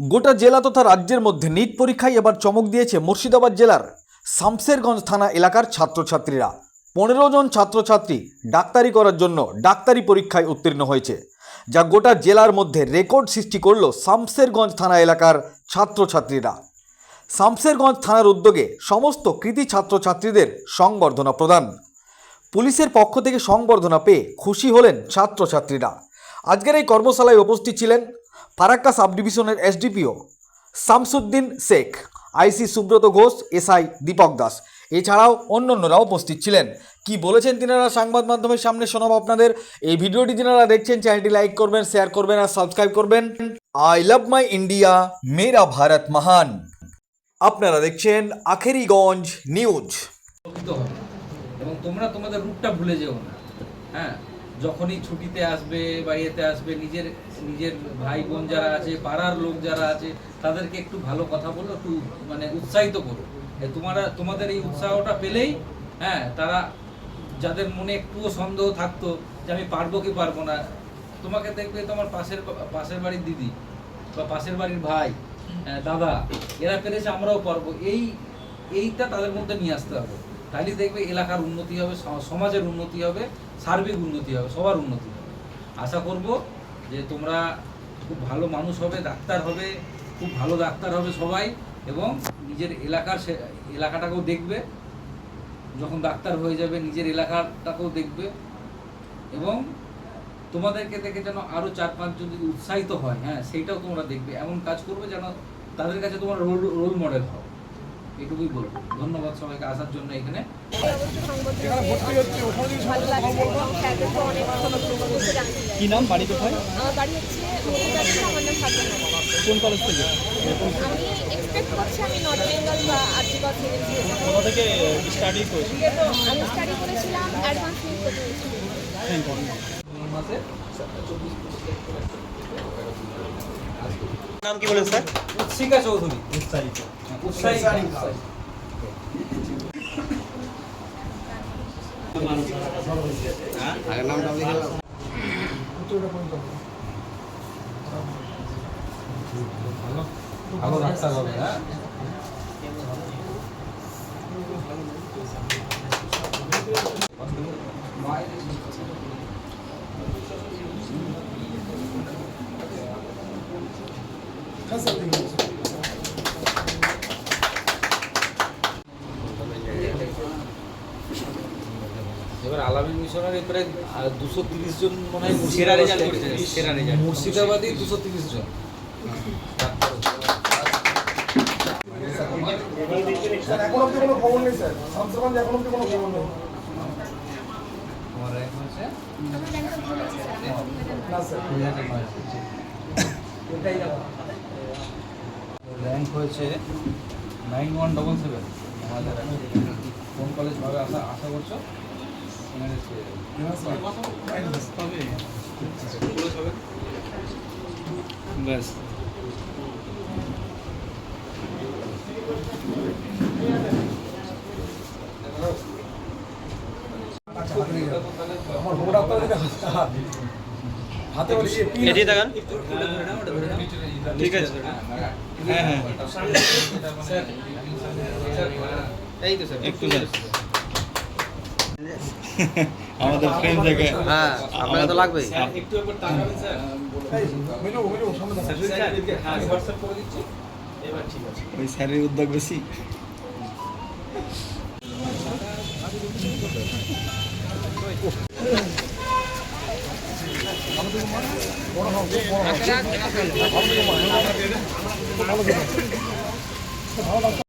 গোটা জেলা তথা রাজ্যের মধ্যে নিট পরীক্ষায় এবার চমক দিয়েছে মুর্শিদাবাদ জেলার শামসেরগঞ্জ থানা এলাকার ছাত্রছাত্রীরা। পনেরো জন ছাত্রছাত্রী ডাক্তারি করার জন্য ডাক্তারি পরীক্ষায় উত্তীর্ণ হয়েছে, যা গোটা জেলার মধ্যে রেকর্ড সৃষ্টি করল শামসেরগঞ্জ থানা এলাকার ছাত্রছাত্রীরা। শামসেরগঞ্জ থানার উদ্যোগে সমস্ত কৃতি ছাত্রছাত্রীদের সংবর্ধনা প্রদান। পুলিশের পক্ষ থেকে সংবর্ধনা পেয়ে খুশি হলেন ছাত্রছাত্রীরা। আজকের এই কর্মশালায় উপস্থিত ছিলেন ফারাক্কা সাব ডিভিশনের SDPO Shamsuddin Sheikh, IC Subrata Ghosh, SI Dipak Das. এছাড়াও অন্যান্যরা উপস্থিত ছিলেন। কি বলেছেন তিনারা সংবাদ মাধ্যমের সামনে শোনাব আপনাদের? এই ভিডিওটি তিনারা দেখছেন, চ্যানেলটি লাইক করবেন, শেয়ার করবেন আর সাবস্ক্রাইব করবেন। আই লাভ মাই ইন্ডিয়া, মেরা ভারত মহান। আপনারা দেখছেন আখেরিগঞ্জ নিউজ। এবং তোমরা তোমাদের রূপটা ভুলে যেও না। হ্যাঁ? যখনই ছুটিতে আসবে বা ইয়েতে আসবে নিজের নিজের ভাই বোন যারা আছে পাড়ার লোক যারা আছে তাদেরকে একটু ভালো কথা বলো একটু মানে উৎসাহিত করো। তোমরা তোমাদের এই উৎসাহটা পেলেই হ্যাঁ তারা যাদের মনে একটুও সন্দেহ থাকতো যে আমি পারব কি পারব না তোমাকে দেখবে তোমার পাশের পাশের বাড়ির দিদি বা পাশের বাড়ির ভাই হ্যাঁ, দাদা এরা পেরেছে আমরাও পারব। এই এইটা তাদের মধ্যে নিয়ে আসতে হবে। তাহলে দেখবে এলাকার উন্নতি হবে সমাজের উন্নতি হবে, সার্বিক উন্নতি হবে, সবার উন্নতি হবে। আশা করব যে তোমরা খুব ভালো মানুষ হবে, ডাক্তার হবে, খুব ভালো ডাক্তার হবে সবাই এবং নিজের এলাকার এলাকাটাকেও দেখবে। যখন ডাক্তার হয়ে যাবে, নিজের এলাকাটাকেও দেখবে এবং তোমাদেরকে দেখে যেন আরও চার পাঁচজন যদি উৎসাহিত হয় হ্যাঁ সেইটাও তোমরা দেখবে। এমন কাজ করবে যেন তাদের কাছে তোমার রোল রোল মডেল হও। এটুকুই বলব। ধন্যবাদ সবাইকে আসার জন্য এখানে। কি নাম বাড়ি কোথায়? আমার বাড়ি হচ্ছে আমার নাম কোন কলেজ থেকে? আমি এক্সপেক্ট করছি আমি নর্থ বেঙ্গল বা আর্জিকর থেকে কোথা থেকে স্টাডি করেছি? আমি স্টাডি করেছিলাম অ্যাডভান্স মাসে? নাম কি বলেন স্যার? উৎসিকা চৌধুরী। উৎসাহিত উৎসাহিত ভালো ডাক্তার হবে হ্যাঁ এবার আলামিন মিশনের প্রায় দুশো তিরিশ জন মনে হয় সেরা রেজাল্ট করেছে, সেরা রেজাল্ট। মুর্শিদাবাদী দুশো তিরিশ জন এখন অব্দি কোনো খবর নেই স্যার শামসাবাদ এখন অব্দি কোনো খবর নেই র্যাঙ্ক হয়েছে নাইন ওয়ান ডবল সেভেন আমাদের কোন কলেজ ভাবে আশা আশা করছ। ব্যাস আমার খবর আপনার দিকে হাতে বলি যে পিন এটি দেখান ঠিক আছে হ্যাঁ হ্যাঁ এই তো স্যার একটু স্যার আমাদের ফ্রেন্ড থেকে হ্যাঁ তো একটু একবার স্যার। মেনু মেনু সামনে দেখো। হ্যাঁ হোয়াটসঅ্যাপ করে দিচ্ছি। এবার ঠিক আছে। ওই স্যারের উদ্যোগ বেশি।